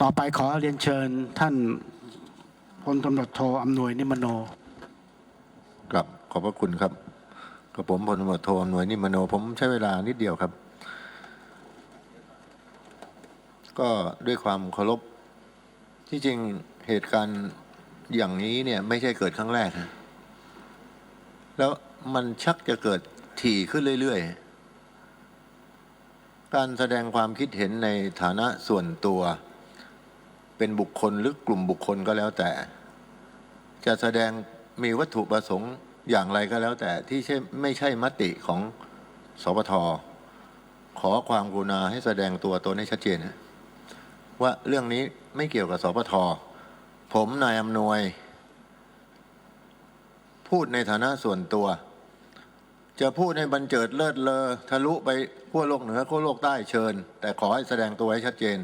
ต่อไปขอเรียนเชิญท่านพลตำรวจโทอำนวยนิมโนครับขอบพระคุณครับกับผมพลตำรวจโทอำนวยนิมโน ผมใช้เวลานิดเดียวครับ ก็ด้วยความเคารพที่จริงเหตุการณ์อย่างนี้เนี่ยไม่ใช่เกิดครั้งแรกนะแล้วมันชักจะเกิดถี่ขึ้นเรื่อยๆ การแสดงความคิดเห็นในฐานะส่วนตัว เป็นบุคคลหรือกลุ่มบุคคลก็แล้วแต่ จะแสดงมีวัตถุประสงค์อย่างไรก็แล้วแต่ที่ไม่ใช่มติของสปทขอความกรุณาให้แสดงตัวตนให้ชัดเจน ว่าเรื่องนี้ไม่เกี่ยวกับสปทผมนายอำนวย พูดในฐานะส่วนตัว จะพูดให้บันเจิดเลิศเลอทะลุไปขั้วโลกเหนือขั้วโลกใต้เชิญ แต่ขอให้แสดงตัวให้ชัดเจน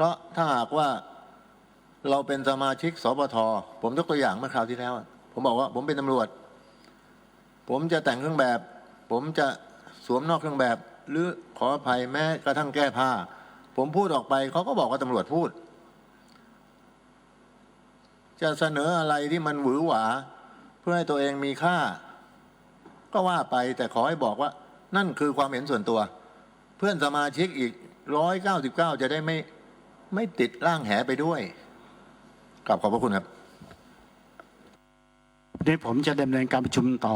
ราะถ้าหากว่าเราเป็นสมาชิกสปทผมยกตัวอย่างเมื่อคราวที่แล้ว ผมบอกว่า ผมเป็นตำรวจ ผมจะแต่งเครื่องแบบ ผมจะสวมนอกเครื่องแบบ หรือขออภัยแม้กระทั่งแก้ผ้า ผมพูดออกไปเขาก็บอกว่าตำรวจพูด จะเสนออะไรที่มันหวือหวา เพื่อให้ตัวเองมีค่า ก็ว่าไปแต่ขอให้บอกว่า นั่นคือความเห็นส่วนตัว เพื่อนสมาชิกอีกร้อยเก้าสิบเก้าจะได้ไม่ ไม่ติดร่างแหไปด้วยกลับขอบพระคุณครับเดี๋ยวผมจะดำเนินการประชุมต่อ